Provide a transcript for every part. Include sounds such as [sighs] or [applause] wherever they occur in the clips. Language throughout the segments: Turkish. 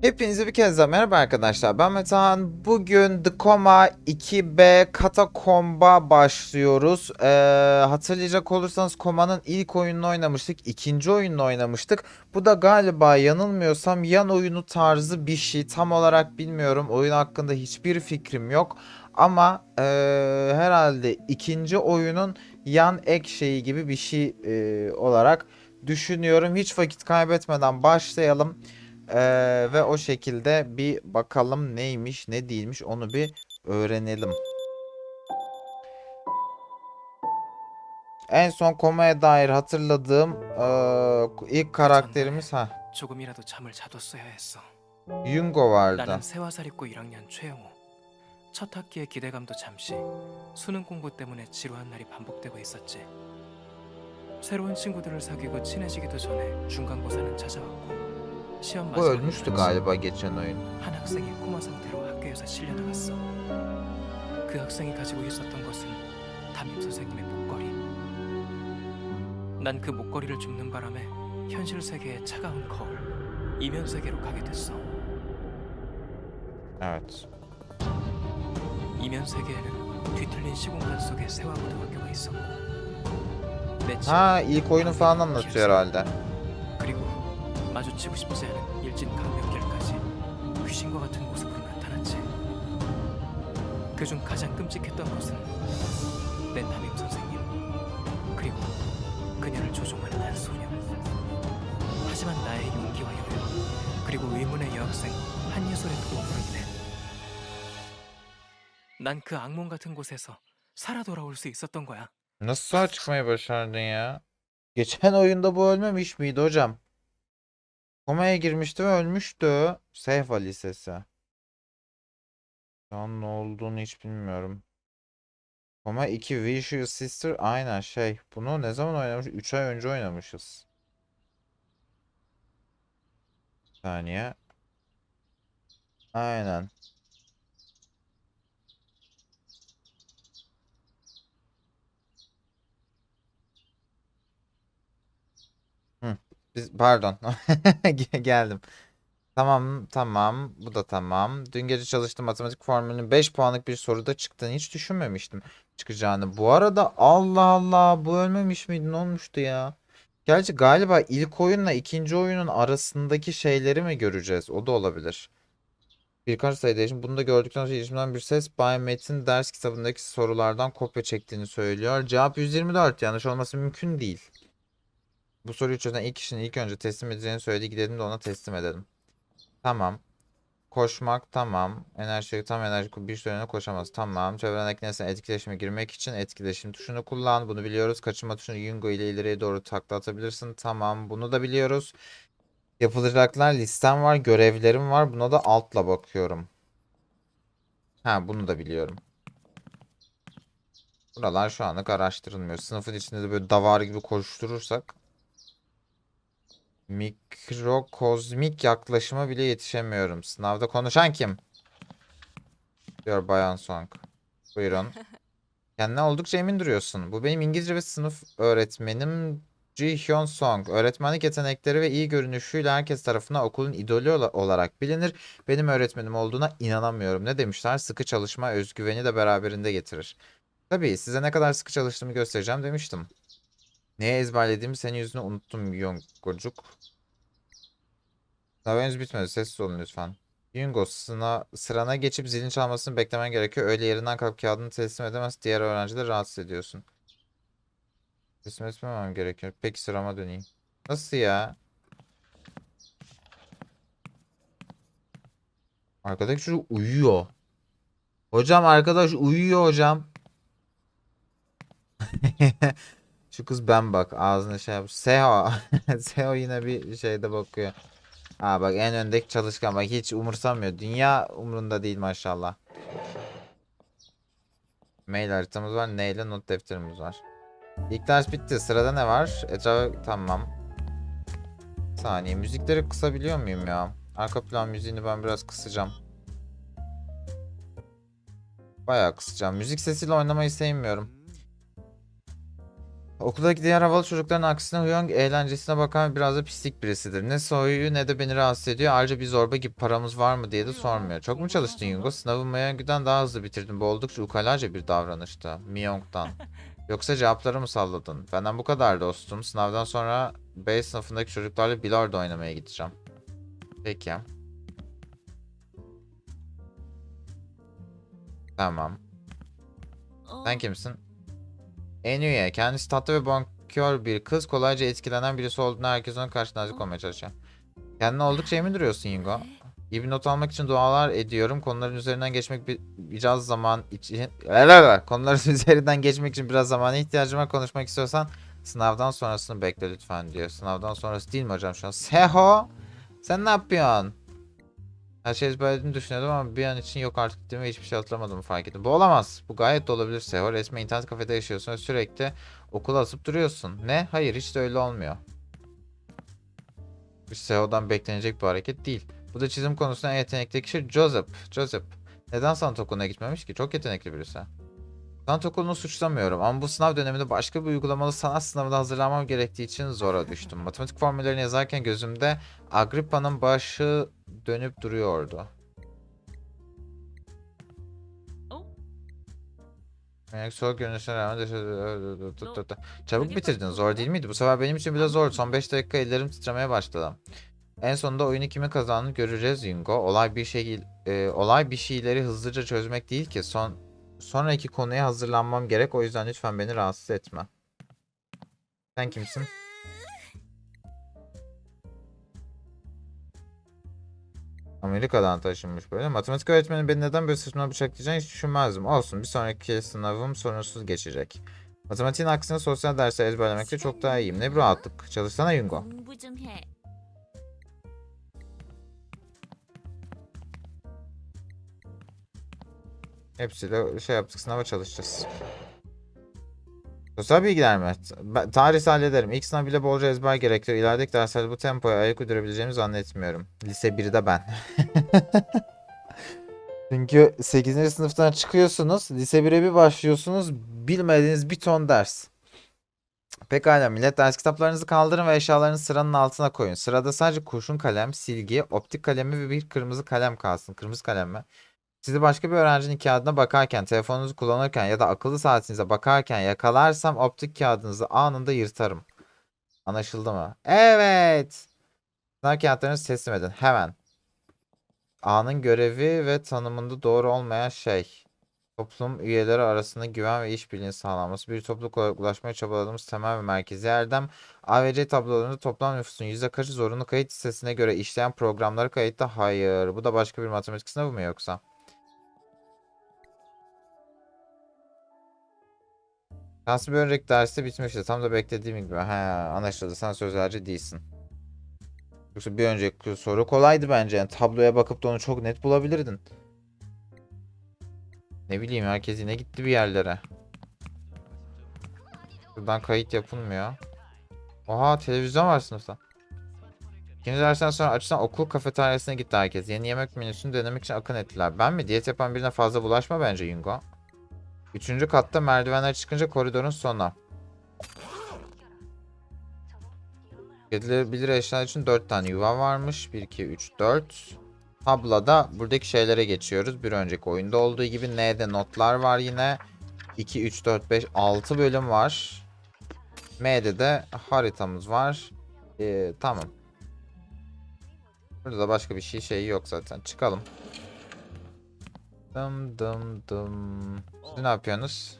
Hepinize bir kez daha merhaba arkadaşlar. Ben Metehan. Bugün The Coma 2B Katakomba başlıyoruz. Ee, hatırlayacak olursanız Coma'nın ilk oyununu oynamıştık. ikinci oyununu oynamıştık. Bu da galiba yanılmıyorsam yan oyunu tarzı bir şey. Tam olarak bilmiyorum. Oyun hakkında hiçbir fikrim yok. Ama ee, herhalde ikinci oyunun yan ek şeyi gibi bir şey ee, olarak düşünüyorum. Hiç vakit kaybetmeden başlayalım. Ee, ve o şekilde bir bakalım neymiş ne değilmiş onu bir öğrenelim. En son komaya dair hatırladığım eee, ilk karakterimiz ha 조금이라도 잠을 자뒀어야 했어. Yungo vardı. 나는 세화살 입고 1학년 최영호. 첫 학기의 기대감도 잠시, 수능 공부 때문에 지루한 날이 반복되고 있었지. 새로운 친구들을 사귀고 친해지기도 전에 중간고사는 찾아왔고 시험 마지막 galiba geçen oyun. 한 학생이 코마 상태로 학교에서 실려 나갔어. 그 학생이 가지고 있었던 것은 담임 선생님의 목걸이. 난 그 목걸이를 줍는 바람에 현실 세계의 차가운 거울, 이면 세계로 가게 됐어. Evet. 이면 세계에는 뒤틀린 시공간 속에 세화고등학교가 있었고 내 집, Ha ilk oyunu falan anlatıyor herhalde. 마주치고 싶지 않은 일진 강명길까지 귀신과 같은 모습으로 나타났지. 그중 가장 끔찍했던 것은 내 담임 선생님 그리고 그녀를 조종하는 한 소녀. 하지만 나의 용기와 여유 그리고 의문의 여학생 한예솔의 도움으로 인해 난 그 악몽 같은 곳에서 살아 돌아올 수 있었던 거야. Nasıl sağ çıkmayı başardın ya? Geçen? Komaya girmişti ve ölmüştü. Seyfa Lisesi. Şu an ne olduğunu hiç bilmiyorum. Koma 2 Vicious Sister aynen şey. Bunu ne zaman oynamış? 3 ay önce oynamışız. Bir saniye. Aynen. Biz pardon. [laughs] Ge- Geldim. Tamam, tamam. Bu da tamam. Dün gece çalıştığım matematik formülünün 5 puanlık bir soruda çıktığını hiç düşünmemiştim çıkacağını. Bu arada Allah Allah bu ölmemiş miydi? Ne olmuştu ya? Gerçi galiba ilk oyunla ikinci oyunun arasındaki şeyleri mi göreceğiz? O da olabilir. Birkaç sayı değişim. Bunu da gördükten sonra girişimden bir ses Bay Metin ders kitabındaki sorulardan kopya çektiğini söylüyor. Cevap 124. Yanlış olması mümkün değil. Bu soruyu çözen ilk kişinin ilk önce teslim edeceğini söyledi. Gidelim de ona teslim edelim. Tamam. Koşmak tamam. Enerji tam enerji bir süreliğine koşamaz. Tamam. Çevrendeki nesne etkileşime girmek için etkileşim tuşunu kullan. Bunu biliyoruz. Kaçınma tuşunu Yungo ile ileriye doğru takla atabilirsin. Tamam. Bunu da biliyoruz. Yapılacaklar listem var. Görevlerim var. Buna da altla bakıyorum. Ha bunu da biliyorum. Buralar şu anlık araştırılmıyor. Sınıfın içinde de böyle davar gibi koşturursak Mikrokozmik yaklaşıma bile yetişemiyorum. Sınavda konuşan kim? Diyor Bayan Song. Buyurun. [laughs] Kendine oldukça emin duruyorsun. Bu benim İngilizce ve sınıf öğretmenim Ji Hyun Song. Öğretmenlik yetenekleri ve iyi görünüşüyle herkes tarafından okulun idolü ola- olarak bilinir. Benim öğretmenim olduğuna inanamıyorum. Ne demişler? Sıkı çalışma özgüveni de beraberinde getirir. Tabii size ne kadar sıkı çalıştığımı göstereceğim demiştim. Neye ezberlediğimi senin yüzüne unuttum Yongocuk. Daha henüz bitmedi. Sessiz olun lütfen. Yungo sına, sırana geçip zilin çalmasını beklemen gerekiyor. Öyle yerinden kalkıp kağıdını teslim edemez. Diğer öğrencileri rahatsız ediyorsun. Teslim etmemem gerekiyor. Peki sırama döneyim. Nasıl ya? Arkadaki çocuk uyuyor. Hocam arkadaş uyuyor hocam. [laughs] Şu kız ben bak ağzına şey yapmış. Seho. [laughs] Seho yine bir şeyde bakıyor. Ha bak en öndeki çalışkan bak hiç umursamıyor. Dünya umrunda değil maşallah. Mail haritamız var. Ne ile not defterimiz var. İlk ders bitti. Sırada ne var? Etrafı tamam. Saniye. Müzikleri kısabiliyor muyum ya? Arka plan müziğini ben biraz kısacağım. Bayağı kısacağım. Müzik sesiyle oynamayı sevmiyorum. Okuldaki diğer havalı çocukların aksine Huyong eğlencesine bakan biraz da pislik birisidir. Ne soyuyu ne de beni rahatsız ediyor. Ayrıca bir zorba gibi paramız var mı diye de sormuyor. Çok mu çalıştın Yungo? Sınavı Miyong'dan daha hızlı bitirdin. Bu oldukça ukalaca bir davranıştı. Miyong'dan. [laughs] Yoksa cevapları mı salladın? Benden bu kadar dostum. Sınavdan sonra B sınıfındaki çocuklarla bilardo oynamaya gideceğim. Peki. Tamam. Sen kimsin? Enüye. Kendisi tatlı ve bonkör bir kız. Kolayca etkilenen birisi olduğunu herkes ona karşı nazik olmaya çalışıyor. Kendine oldukça emin duruyorsun Yingo. İyi bir not almak için dualar ediyorum. Konuların üzerinden geçmek bir, biraz zaman için... [laughs] Konuların üzerinden geçmek için biraz zamana ihtiyacım var. Konuşmak istiyorsan sınavdan sonrasını bekle lütfen diyor. Sınavdan sonrası değil mi hocam şu an? Seho! Sen ne yapıyorsun? Her şey ezberlediğimi düşünüyordum ama bir an için yok artık değil mi? Hiçbir şey hatırlamadığımı fark ettim. Bu olamaz. Bu gayet de olabilir Seho. Resmen internet kafede yaşıyorsun ve sürekli okula asıp duruyorsun. Ne? Hayır hiç de öyle olmuyor. Bu Seho'dan beklenecek bir hareket değil. Bu da çizim konusunda en yetenekli kişi Joseph. Joseph. Neden sanat okuluna gitmemiş ki? Çok yetenekli birisi. Sanat okulunu suçlamıyorum ama bu sınav döneminde başka bir uygulamalı sanat sınavına hazırlanmam gerektiği için zora düştüm. Matematik formüllerini yazarken gözümde Agrippa'nın başı dönüp duruyordu. Yani soğuk görünüşüne rağmen Çabuk bitirdin. Zor değil miydi? Bu sefer benim için bile zor. Son 5 dakika ellerim titremeye başladı. En sonunda oyunu kimin kazandığını göreceğiz Yungo. Olay bir şey e, olay bir şeyleri hızlıca çözmek değil ki. Son sonraki konuya hazırlanmam gerek. O yüzden lütfen beni rahatsız etme. Sen kimsin? Amerika'dan taşınmış böyle. Matematik öğretmeni beni neden böyle saçma bıçaklayacağını hiç düşünmezdim. Olsun bir sonraki sınavım sorunsuz geçecek. Matematiğin aksine sosyal dersleri ezberlemekte çok daha iyiyim. Ne bir rahatlık. Çalışsana Yungo. Hepsiyle şey yaptık sınava çalışacağız. Sosyal bilgiler mi? Tarih hallederim. İlk sınav bile bolca ezber gerektiriyor. İlerideki derslerde bu tempoya ayak uydurabileceğimi zannetmiyorum. Lise 1'de ben. [laughs] Çünkü 8. sınıftan çıkıyorsunuz. Lise 1'e bir başlıyorsunuz. Bilmediğiniz bir ton ders. Pekala millet ders kitaplarınızı kaldırın ve eşyalarınızı sıranın altına koyun. Sırada sadece kurşun kalem, silgi, optik kalemi ve bir kırmızı kalem kalsın. Kırmızı kalem mi? Sizi başka bir öğrencinin kağıdına bakarken, telefonunuzu kullanırken ya da akıllı saatinize bakarken yakalarsam optik kağıdınızı anında yırtarım. Anlaşıldı mı? Evet. Sınav kağıtlarınızı teslim edin. Hemen. A'nın görevi ve tanımında doğru olmayan şey. Toplum üyeleri arasında güven ve işbirliğini sağlanması. Bir topluluk olarak ulaşmaya çabaladığımız temel ve merkezi erdem. A tablolarında toplam nüfusun yüzde kaçı zorunlu kayıt listesine göre işleyen programları kayıtta? Hayır. Bu da başka bir matematik sınavı mı yoksa? Bir önceki derste bitmişti. Tam da beklediğim gibi. He, anlaşıldı. Sen sözelci değilsin. Yoksa bir önceki soru kolaydı bence. Yani tabloya bakıp da onu çok net bulabilirdin. Ne bileyim herkes yine gitti bir yerlere. Buradan kayıt yapılmıyor. Oha televizyon var sınıfta. İkinci dersten sonra açılan okul kafeteryasına gitti herkes. Yeni yemek menüsünü denemek için akın ettiler. Ben mi? Diyet yapan birine fazla bulaşma bence Yungo. Üçüncü katta merdivenler çıkınca koridorun sonu. Edilebilir eşyalar için 4 tane yuva varmış. 1, 2, 3, 4. Tabloda buradaki şeylere geçiyoruz. Bir önceki oyunda olduğu gibi N'de notlar var yine. 2, 3, 4, 5, 6 bölüm var. M'de de haritamız var. Ee, tamam. Burada da başka bir şey şeyi yok zaten. Çıkalım. Dım dım dım. Siz ne yapıyorsunuz?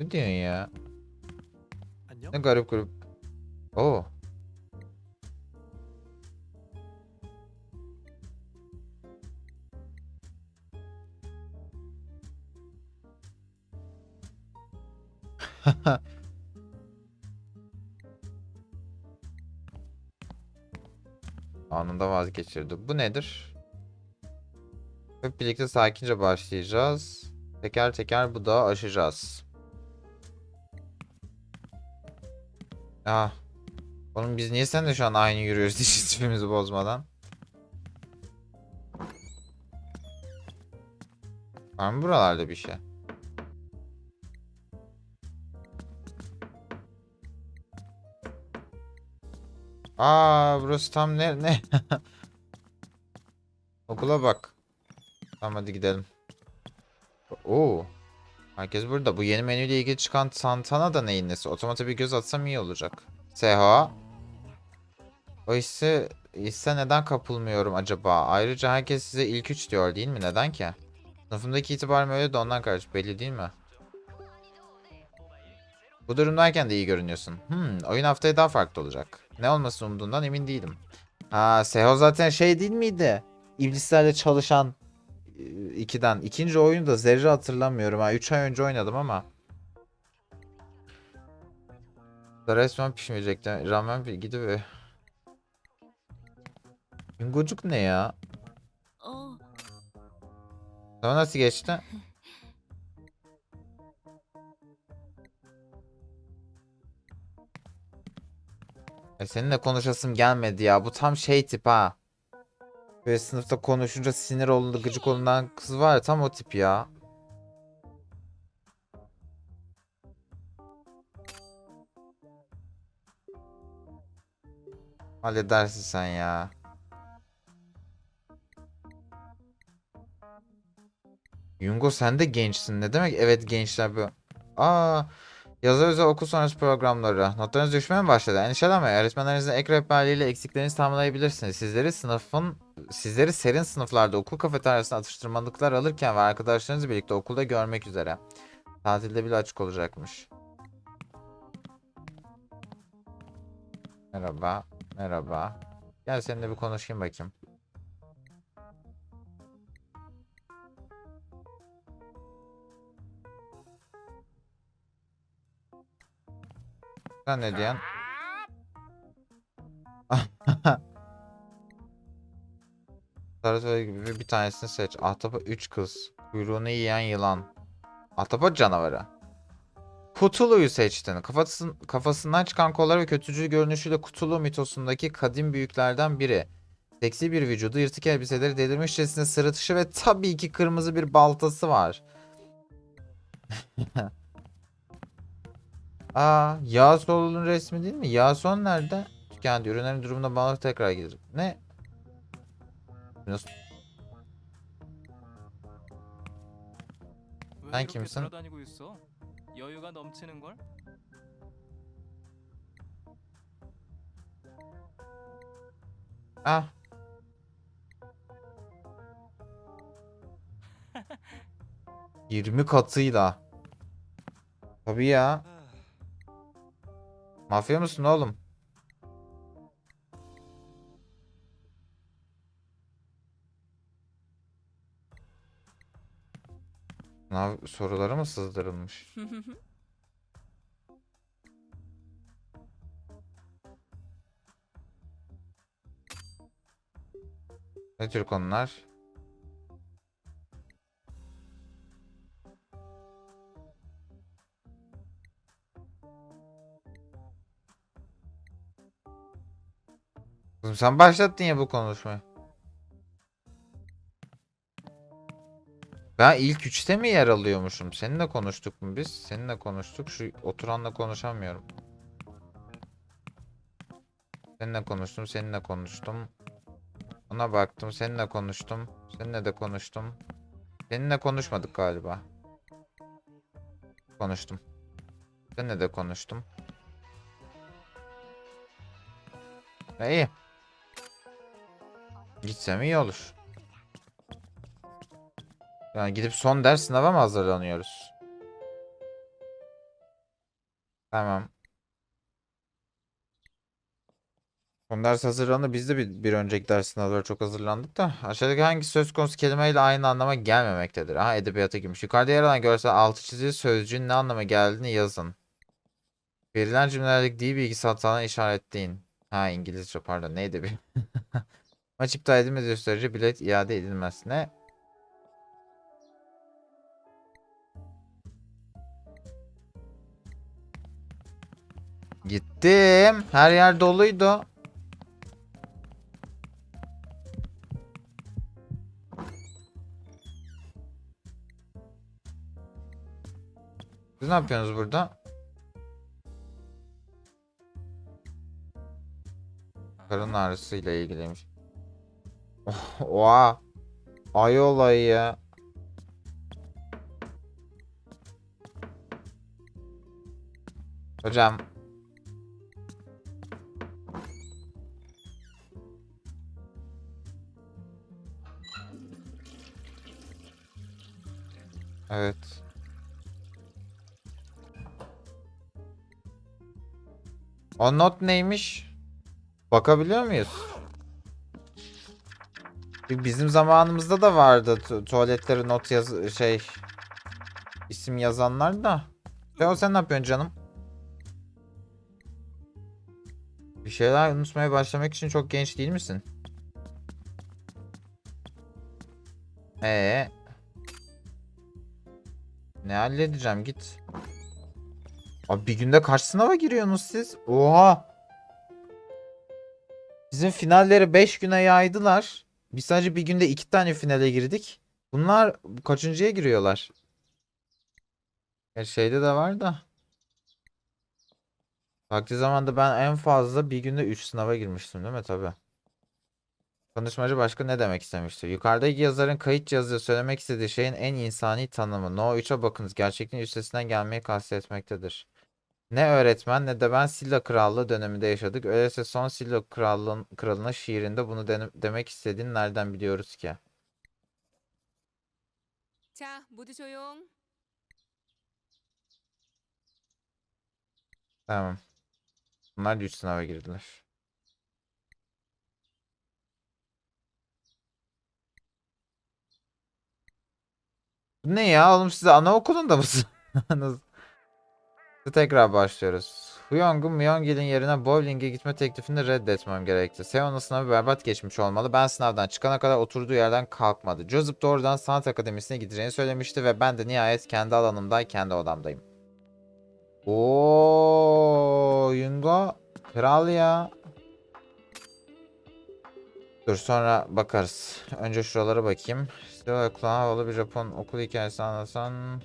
Ne diyorsun ya? Ne garip grup. Oo. [laughs] Anında vazgeçirdi. Bu nedir? Hep birlikte sakince başlayacağız. Teker teker bu dağı aşacağız. Ah. Oğlum biz niye sen de şu an aynı yürüyoruz [laughs] disiplimizi bozmadan? Var mı buralarda bir şey? Aa burası tam ne ne? [laughs] Okula bak. Tamam hadi gidelim. Oo. Herkes burada. Bu yeni menüyle ilgili çıkan Santana da neyin nesi? Otomata bir göz atsam iyi olacak. Seha. O hisse, hisse neden kapılmıyorum acaba? Ayrıca herkes size ilk üç diyor değil mi? Neden ki? Sınıfımdaki itibarım öyle de ondan kardeş. Belli değil mi? Bu durumdayken de iyi görünüyorsun. Hmm, oyun haftaya daha farklı olacak. Ne olmasını umduğundan emin değilim. Ha, Seho zaten şey değil miydi? İblislerle çalışan e, ikiden. İkinci oyunu da zerre hatırlamıyorum. Ha, 3 ay önce oynadım ama. Resmen pişmeyecekti. Ramen bir gidip... Yungocuk ne ya? 어, Sana nasıl geçti? [laughs] E seninle konuşasım gelmedi ya. Bu tam şey tip ha. Böyle sınıfta konuşunca sinir olundu gıcık olunan kız var ya tam o tip ya. Halledersin sen ya. Yungo sen de gençsin. Ne demek? Evet gençler bu. Aa, yazı özel okul sonrası programları. Notlarınız düşmeye mi başladı? Endişelenmeyin. Öğretmenlerinizin ek rehberliğiyle eksiklerinizi tamamlayabilirsiniz. Sizleri sınıfın sizleri serin sınıflarda okul kafeteryasında atıştırmalıklar alırken ve arkadaşlarınızla birlikte okulda görmek üzere. Tatilde bile açık olacakmış. Merhaba. Merhaba. Gel seninle bir konuşayım bakayım. Sen ne diyorsun? [laughs] Sarı gibi bir tanesini seç. Ahtapot 3 kız. Kuyruğunu yiyen yılan. Ahtapot canavarı. Kutulu'yu seçtin. Kafasın, kafasından çıkan kolları ve kötücül görünüşüyle Kutulu mitosundaki kadim büyüklerden biri. Seksi bir vücudu, yırtık elbiseleri, delirmişçesine sırıtışı ve tabii ki kırmızı bir baltası var. [laughs] Aa Yağız resmi değil mi? Yağson nerede? Tükendi. Ürünlerin durumuna bağlı tekrar gelir. Ne? Nasıl? Sen kimsin? Ah. [laughs] Yirmi katıyla. Tabii ya. Mafya mısın oğlum? Sınav soruları mı sızdırılmış? [laughs] Ne tür konular? Kızım sen başlattın ya bu konuşmayı. Ben ilk üçte mi yer alıyormuşum? Seninle konuştuk mu biz? Seninle konuştuk. Şu oturanla konuşamıyorum. Seninle konuştum, seninle konuştum. Ona baktım, seninle konuştum. Seninle de konuştum. Seninle konuşmadık galiba. Konuştum. Seninle de konuştum. İyi. Gitsem iyi olur. Yani gidip son ders sınava mı hazırlanıyoruz? Tamam. Son ders hazırlandı. Biz de bir, bir önceki ders sınavlara çok hazırlandık da. Aşağıdaki hangi söz konusu kelimeyle aynı anlama gelmemektedir? Ha edebiyata girmiş. Yukarıda yer alan görsel altı çizili sözcüğün ne anlama geldiğini yazın. Verilen cümlelerdeki dil bilgisi hatalarını işaretleyin. Ha İngilizce pardon neydi [laughs] bir. Maç iptal edilmediği sürece bilet iade edilmez. Ne? Gittim. Her yer doluydu. Siz ne yapıyorsunuz burada? Karın ağrısıyla ilgiliymiş. [laughs] Oha. Ay olayı ya. Hocam. Evet. O not neymiş? Bakabiliyor muyuz? Bizim zamanımızda da vardı tu- tuvaletlere not yaz şey isim yazanlar da. Teo sen ne yapıyorsun canım? Bir şeyler unutmaya başlamak için çok genç değil misin? Ee. Ne halledeceğim git. Abi bir günde kaç sınava giriyorsunuz siz? Oha. Bizim finalleri 5 güne yaydılar. Biz sadece bir günde 2 tane finale girdik. Bunlar kaçıncıya giriyorlar? Ya şeyde de var da. Vakti zamanda ben en fazla bir günde 3 sınava girmiştim değil mi? Tabii. Konuşmacı başka ne demek istemiştir? Yukarıdaki yazarın kayıt cihazıyla söylemek istediği şeyin en insani tanımı. No 3'e bakınız. Gerçekliğin üstesinden gelmeyi kastetmektedir. Ne öğretmen ne de ben Silla Krallığı döneminde yaşadık. Öyleyse son Silla Krallığın, Kralı'na şiirinde bunu dene- demek istediğini nereden biliyoruz ki? 자, 모두 조용. Tamam. Bunlar da 3 sınava girdiler. Bu ne ya oğlum siz anaokulunda mısınız? [laughs] Tekrar başlıyoruz. Huyong'un Myongil'in yerine bowling'e gitme teklifini reddetmem gerekti. Seon'un sınavı berbat geçmiş olmalı. Ben sınavdan çıkana kadar oturduğu yerden kalkmadı. Joseph doğrudan sanat akademisine gideceğini söylemişti ve ben de nihayet kendi alanımda, kendi odamdayım. Oo, Yungo kral ya. Dur sonra bakarız. Önce şuralara bakayım. Kulağa havalı bir Japon okul hikayesi anlatsan.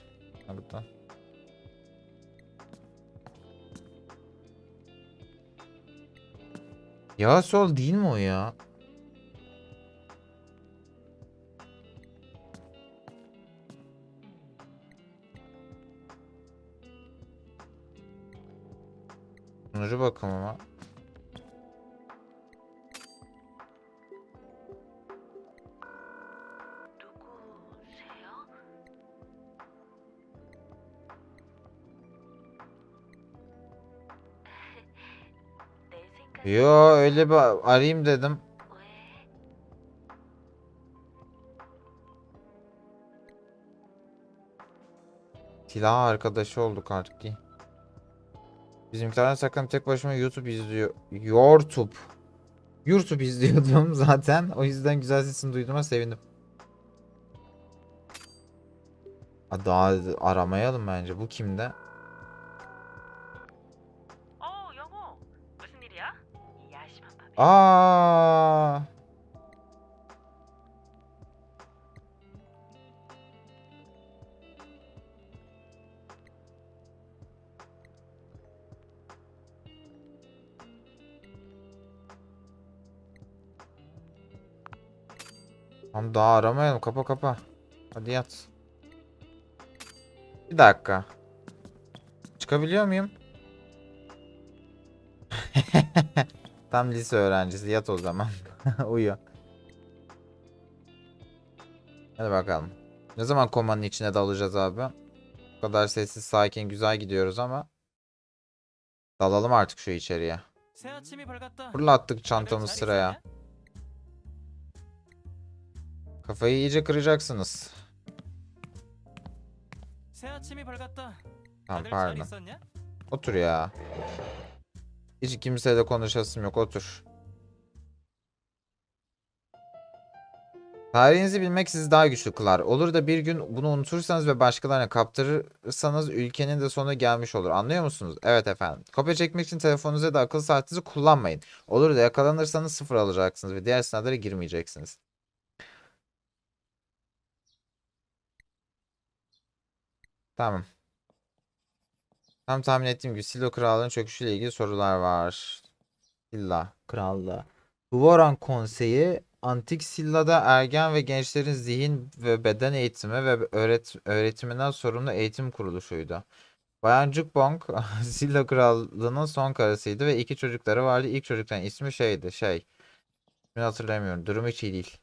Ya sol değil mi o ya? Sonucu bakalım ama. Yo öyle bir arayayım dedim. 왜? Silah arkadaşı olduk artık değil. Bizimkilerden saklanıp tek başıma YouTube izliyor. YouTube. YouTube izliyordum [laughs] zaten. O yüzden güzel sesini duyduğuma sevindim. Ha, Daha aramayalım bence. Bu kimde? А, -а, да, Ромен, капа-капа. Молодец. Итак-ка. Чекабелье. Tam lise öğrencisi yat o zaman. [laughs] Uyu. Hadi bakalım. Ne zaman komanın içine dalacağız abi? Bu kadar sessiz sakin güzel gidiyoruz ama. Dalalım artık şu içeriye. Fırlattık çantamız sıraya. Kafayı iyice kıracaksınız. Tamam pardon. Otur ya. Hiç kimseyle konuşasım yok otur. Tarihinizi bilmek sizi daha güçlü kılar. Olur da bir gün bunu unutursanız ve başkalarına kaptırırsanız ülkenin de sonu gelmiş olur. Anlıyor musunuz? Evet efendim. Kopya çekmek için telefonunuzu ya da akıllı saatinizi kullanmayın. Olur da yakalanırsanız sıfır alacaksınız ve diğer sınavlara girmeyeceksiniz. Tamam. Tam tahmin ettiğim gibi Silla Krallığı'nın çöküşüyle ilgili sorular var. Silla Krallığı. Dvoran Konseyi Antik Silla'da ergen ve gençlerin zihin ve beden eğitimi ve öğret öğretiminden sorumlu eğitim kuruluşuydu. Bayan Jukbong [laughs] Silla Krallığı'nın son karısıydı ve iki çocukları vardı. İlk çocukların ismi şeydi şey. Şimdi hatırlamıyorum. Durum hiç iyi değil.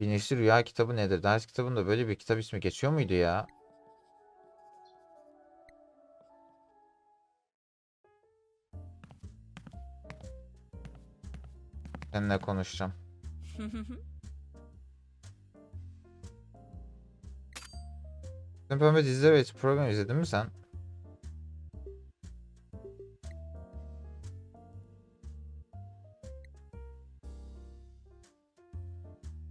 Bilinçli Rüya kitabı nedir? Ders kitabında böyle bir kitap ismi geçiyor muydu ya? Seninle konuşacağım. [laughs] Sen pembe diziler ve program izledin mi sen?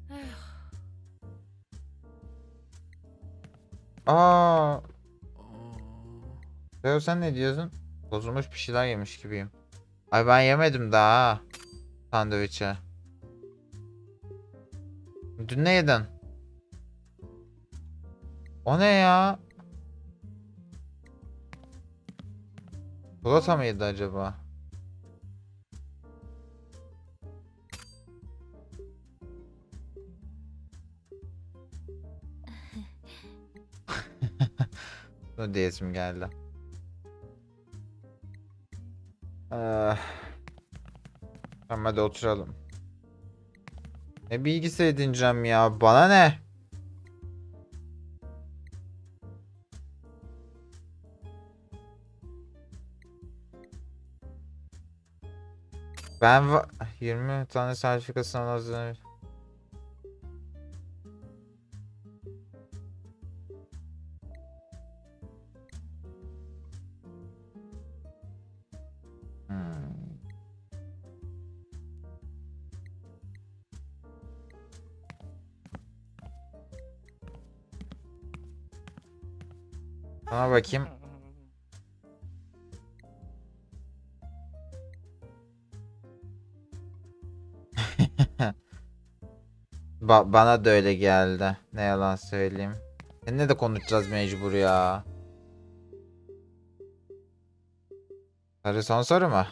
[sighs] Aa, Leo sen ne diyorsun? Bozulmuş bir şeyler yemiş gibiyim. Ay ben yemedim daha ha. Sandviçi. Dün ne yedin? O ne ya? Çikolata mıydı acaba? [laughs] Bu diyesim geldi. Ah. Tamam hadi oturalım. Ne bilgisi edineceğim ya? Bana ne? Ben va- 20 tane sertifika sınavına hazırlanıyorum. Bakayım. [laughs] Ba- bana da öyle geldi. Ne yalan söyleyeyim. Seninle de konuşacağız mecbur ya. Hadi son soru mu?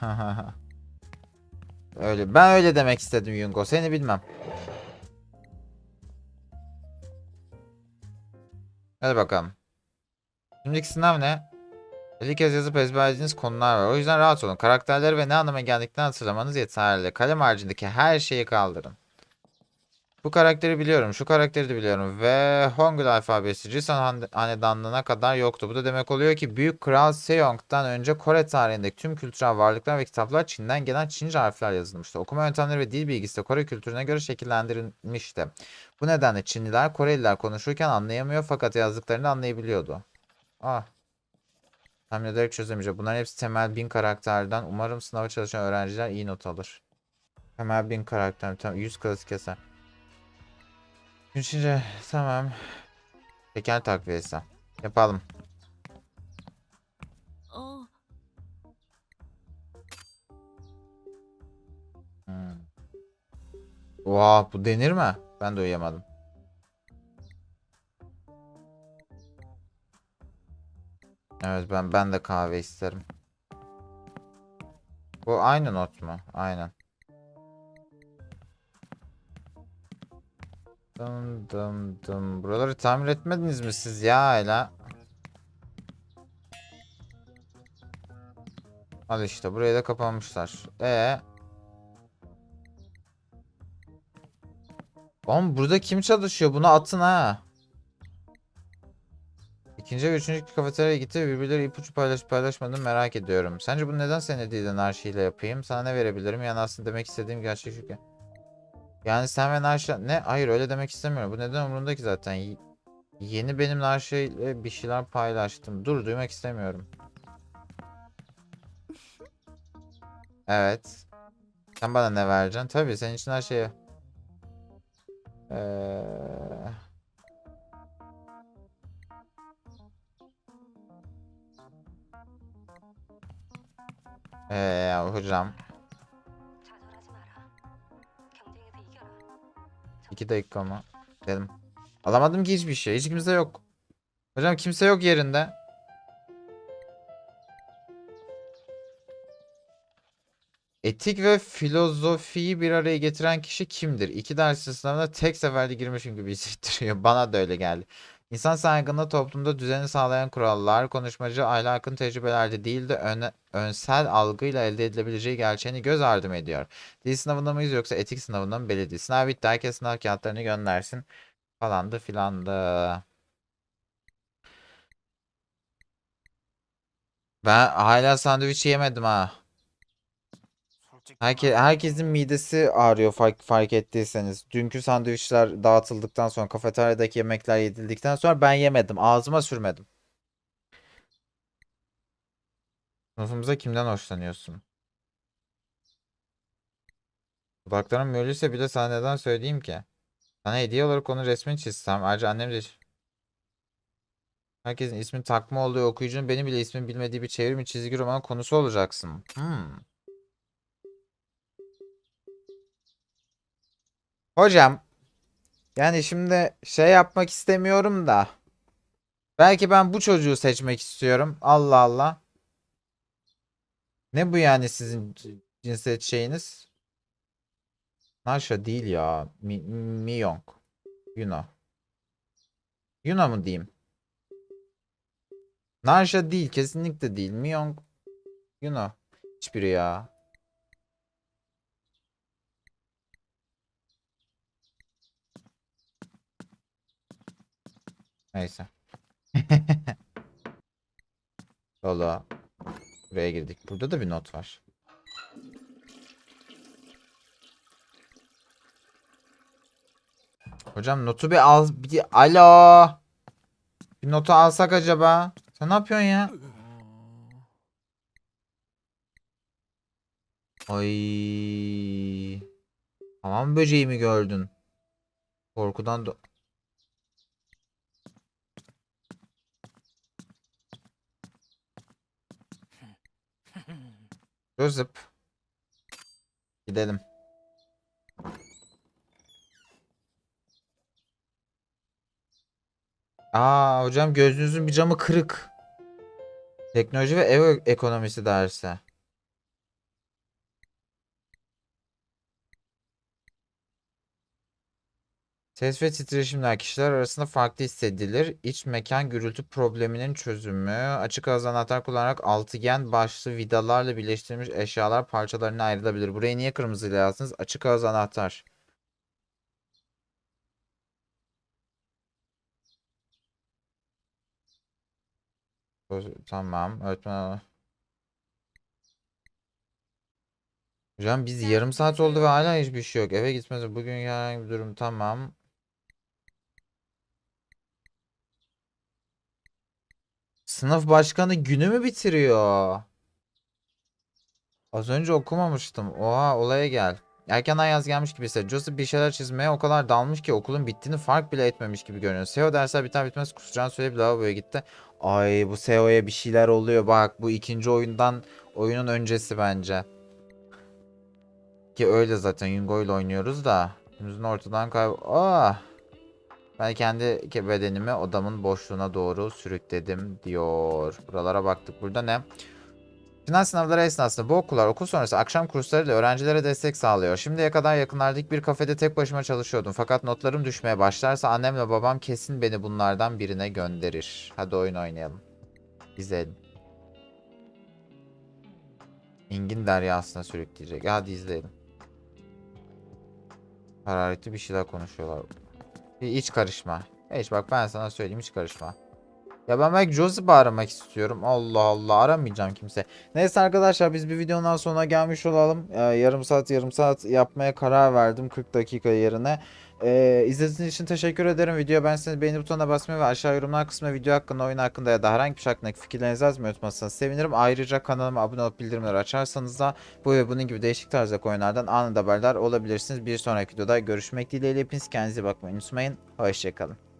[laughs] öyle. Ben öyle demek istedim Yungo. Seni bilmem. Hadi bakalım. Şimdiki sınav ne? 50 kez yazıp ezberlediğiniz konular var. O yüzden rahat olun. Karakterleri ve ne anlama geldiklerini hatırlamanız yeterli. Kalem haricindeki her şeyi kaldırın. Bu karakteri biliyorum. Şu karakteri de biliyorum. Ve Hangul alfabesi Jisan Han- hanedanlığına kadar yoktu. Bu da demek oluyor ki Büyük Kral Sejong'dan önce Kore tarihindeki tüm kültürel varlıklar ve kitaplar Çin'den gelen Çince harfler yazılmıştı. Okuma yöntemleri ve dil bilgisi de Kore kültürüne göre şekillendirilmişti. Bu nedenle Çinliler Koreliler konuşurken anlayamıyor fakat yazdıklarını anlayabiliyordu. Ah. Tahmin ederek çözemeyeceğim. Bunların hepsi temel bin karakterden. Umarım sınava çalışan öğrenciler iyi not alır. Temel bin karakter. Tamam 100 klasik keser. Üçüncü tamam. Şeker takviyesi. Yapalım. 어, Hmm. Oha bu denir mi? Ben de uyuyamadım. Evet ben ben de kahve isterim. Bu aynı not mu? Aynen. Dım dım dım. Buraları tamir etmediniz mi siz ya hala? Al işte burayı da kapamışlar. E Oğlum burada kim çalışıyor? Bunu atın ha. İkinci ve üçüncü kafeteryaya gitti ve birbirleri ipucu paylaşıp paylaşmadığını merak ediyorum. Sence bunu neden senin değil de Narşi ile yapayım? Sana ne verebilirim? Yani aslında demek istediğim gerçek şu ki. Yani sen ve Narşi... Ne? Hayır öyle demek istemiyorum. Bu neden umurunda ki zaten? Y- Yeni benim Narşi ile bir şeyler paylaştım. Dur duymak istemiyorum. Evet. Sen bana ne vereceksin? Tabii senin için her şeyi. Ee... Ee, hocam. 2 dakika mı? Dedim. Alamadım ki hiçbir şey. Hiç kimse yok. Hocam kimse yok yerinde. Etik ve filozofiyi bir araya getiren kişi kimdir? İki ders sınavına tek seferde girmişim gibi hissettiriyor. [laughs] Bana da öyle geldi. İnsan saygınlığı toplumda düzeni sağlayan kurallar, konuşmacı ahlakın tecrübelerde değil de öne- önsel algıyla elde edilebileceği gerçeğini göz ardı mı ediyor? Dil sınavında mıyız yoksa etik sınavında mı belli değil. Sınav bitti herkes sınav kağıtlarını göndersin falandı filandı. Ben hala sandviç yemedim ha. Herke, herkesin midesi ağrıyor fark, fark ettiyseniz. Dünkü sandviçler dağıtıldıktan sonra kafeteryadaki yemekler yedildikten sonra ben yemedim. Ağzıma sürmedim. Sınıfımıza kimden hoşlanıyorsun? Dudaklarım böyleyse bile sana neden söyleyeyim ki? Sana hediye olarak onun resmini çizsem. Ayrıca annem de... Herkesin ismi takma olduğu okuyucunun benim bile ismimi bilmediği bir çevrimi çizgi roman konusu olacaksın. Hmm. Hocam, yani şimdi şey yapmak istemiyorum da. Belki ben bu çocuğu seçmek istiyorum. Allah Allah. Ne bu yani sizin cinsiyet şeyiniz? Naşa değil ya. Mi Miyong. Yuno. Yuno mu diyeyim? Narsha değil. Kesinlikle değil. Miyong. Yuno. Hiçbiri ya. Neyse. Valla. Buraya girdik. Burada da bir not var. Hocam notu bir al. Bir... Alo. Bir notu alsak acaba? Sen ne yapıyorsun ya? Ay. Hamam böceği mi gördün? Korkudan da... Joseph. Gidelim. Aa hocam gözünüzün bir camı kırık. Teknoloji ve ev ekonomisi dersi. Ses ve titreşimler kişiler arasında farklı hissedilir. İç mekan gürültü probleminin çözümü. Açık ağız anahtar kullanarak altıgen başlı vidalarla birleştirilmiş eşyalar parçalarına ayrılabilir. Burayı niye kırmızıyla yazdınız? Açık ağız anahtar. Tamam. Öğretmen Hocam biz yarım saat oldu ve hala hiçbir şey yok. Eve gitmesi bugün herhangi bir durum tamam. Sınıf başkanı günü mü bitiriyor? Az önce okumamıştım. Oha olaya gel. Erkenden yaz gelmiş gibi ise Joseph bir şeyler çizmeye o kadar dalmış ki okulun bittiğini fark bile etmemiş gibi görünüyor. SEO dersler biter bitmez kusacağını söyleyip lavaboya gitti. Ay bu SEO'ya bir şeyler oluyor bak bu ikinci oyundan oyunun öncesi bence. Ki öyle zaten Yungo ile oynuyoruz da. Yüzün ortadan kayb... Ah! Ben kendi ke- bedenimi odamın boşluğuna doğru sürükledim diyor. Buralara baktık. Burada ne? Final sınavları esnasında bu okullar okul sonrası akşam kurslarıyla öğrencilere destek sağlıyor. Şimdiye kadar yakınlardaki bir kafede tek başıma çalışıyordum. Fakat notlarım düşmeye başlarsa annemle babam kesin beni bunlardan birine gönderir. Hadi oyun oynayalım. İzleyelim. İngin deryasına sürükleyecek. Hadi izleyelim. Hararetli bir şeyler konuşuyorlar. Bir iç karışma. Hiç bak ben sana söyleyeyim hiç karışma. Ya ben belki Joseph'ı aramak istiyorum. Allah Allah aramayacağım kimse. Neyse arkadaşlar biz bir videonun sonuna gelmiş olalım. Ee, yarım saat yarım saat yapmaya karar verdim 40 dakika yerine. Ee, izlediğiniz için teşekkür ederim. Video beğenseniz beğeni butonuna basmayı ve aşağı yorumlar kısmına video hakkında, oyun hakkında ya da herhangi bir şey hakkındaki fikirlerinizi yazmayı unutmazsanız sevinirim. Ayrıca kanalıma abone olup bildirimleri açarsanız da bu ve bunun gibi değişik tarzdaki oyunlardan anında haberdar olabilirsiniz. Bir sonraki videoda görüşmek dileğiyle hepiniz kendinize bakmayı unutmayın. Hoşçakalın.